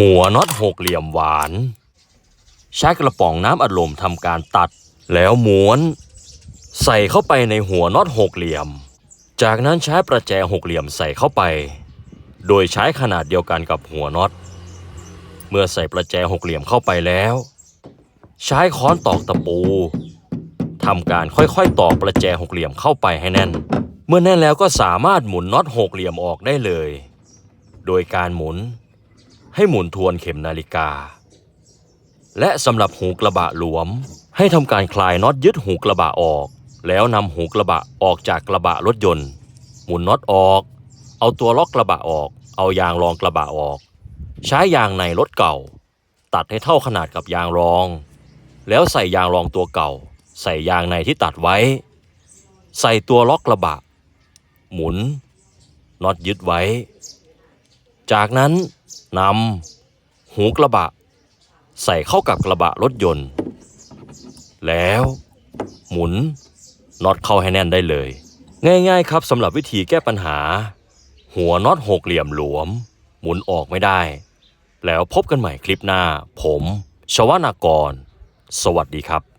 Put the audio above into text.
หัวน็อตหกเหลี่ยมหวาน ใช้กระป๋องน้ำอัดลมทำการตัด แล้วม้วน ใส่เข้าไปในหัวน็อตหกเหลี่ยม จากนั้นใช้ประแจหกเหลี่ยมใส่เข้าไป โดยใช้ขนาดเดียวกันกับหัวน็อต เมื่อใส่ประแจหกเหลี่ยมเข้าไปแล้ว ใช้ค้อนตอกตะปูทำการค่อยๆตอกประแจหกเหลี่ยมเข้าไปให้แน่น เมื่อแน่นแล้วก็สามารถหมุนน็อตหกเหลี่ยมออกได้เลย โดยการหมุน ให้หมุนทวนเข็มนาฬิกา และสำหรับหูกระบะหลวม ให้ทำการคลายน็อตยึดหูกระบะออก แล้วนำหูกระบะออกจากกระบะรถยนต์ หมุนน็อตออก เอาตัวล็อกกระบะออก เอายางรองกระบะออก ใช้ยางในรถเก่า ตัดให้เท่าขนาดกับยางรอง แล้วใส่ยางรองตัวเก่า ใส่ยางในที่ตัดไว้ ใส่ตัวล็อกกระบะ หมุนน็อตยึดไว้ จากนั้น นำหูกระบะ ใส่เข้ากับกระบะรถยนต์ แล้ว หมุนน็อตเข้าให้แน่นได้เลย ง่ายๆครับสำหรับวิธีแก้ปัญหา หัวน็อตหกเหลี่ยมหลวม หมุนออกไม่ได้ แล้วพบกันใหม่คลิปหน้า ผม ชวนากร สวัสดีครับ